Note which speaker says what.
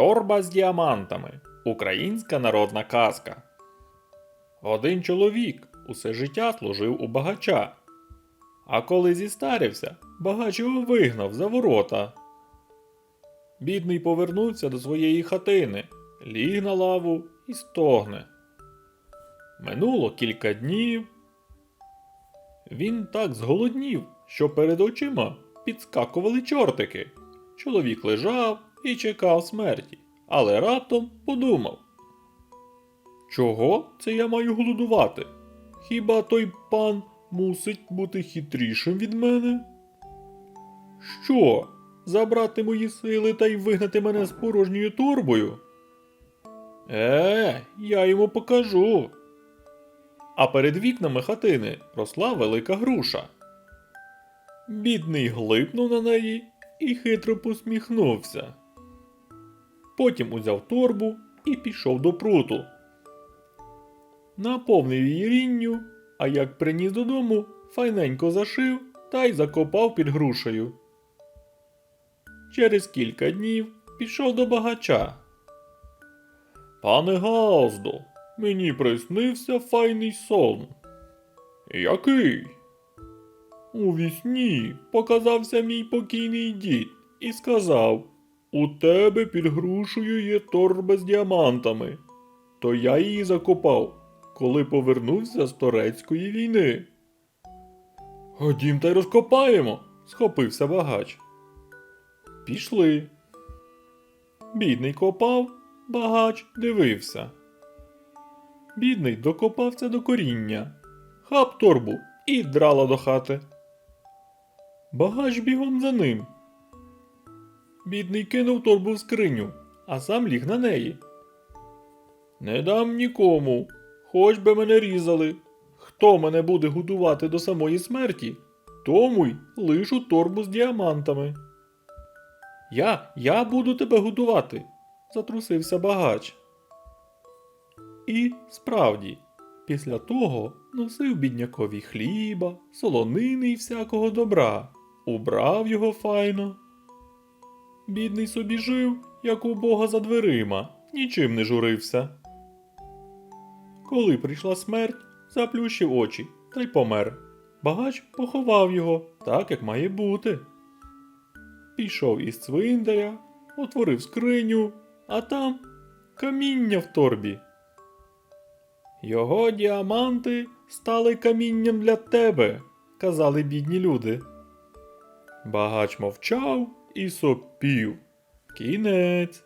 Speaker 1: Торба з діамантами. Українська народна казка. Один чоловік усе життя служив у багача. А коли зістарився, багач його вигнав за ворота. Бідний повернувся до своєї хатини, ліг на лаву і стогне. Минуло кілька днів. Він так зголоднів, що перед очима підскакували чортики. Чоловік лежав і чекав смерті, але раптом подумав. Чого це я маю голодувати? Хіба той пан мусить бути хитрішим від мене? Що? Забрати мої сили та й вигнати мене з порожньою торбою? Е, я йому покажу. А перед вікнами хатини росла велика груша. Бідний глипнув на неї і хитро посміхнувся. Потім узяв торбу і пішов до пруту. Наповнив її рінню, а як приніс додому, файненько зашив та й закопав під грушею. Через кілька днів пішов до багача. Пане Газдо, мені приснився файний сон. Який? У вісні показався мій покійний дід і сказав: У тебе під грушею є торба з діамантами. То я її закопав, коли повернувся з турецької війни. Ходім та й розкопаємо, схопився багач. Пішли. Бідний копав, багач дивився. Бідний докопався до коріння, хап торбу і драла до хати. Багач бігом за ним. Бідний кинув торбу в скриню, а сам ліг на неї. Не дам нікому, хоч би мене різали. Хто мене буде годувати до самої смерті, тому й лишу торбу з діамантами. Я, я буду тебе годувати, затрусився багач. І справді, після того носив біднякові хліба, солонини й всякого добра, убрав його файно. Бідний собі жив, як у бога за дверима, нічим не журився. Коли прийшла смерть, заплющив очі та й помер. Багач поховав його так, як має бути. Пішов із цвинтаря, отворив скриню, а там каміння в торбі. Його діаманти стали камінням для тебе, казали бідні люди. Багач мовчав і сопів. Кінець.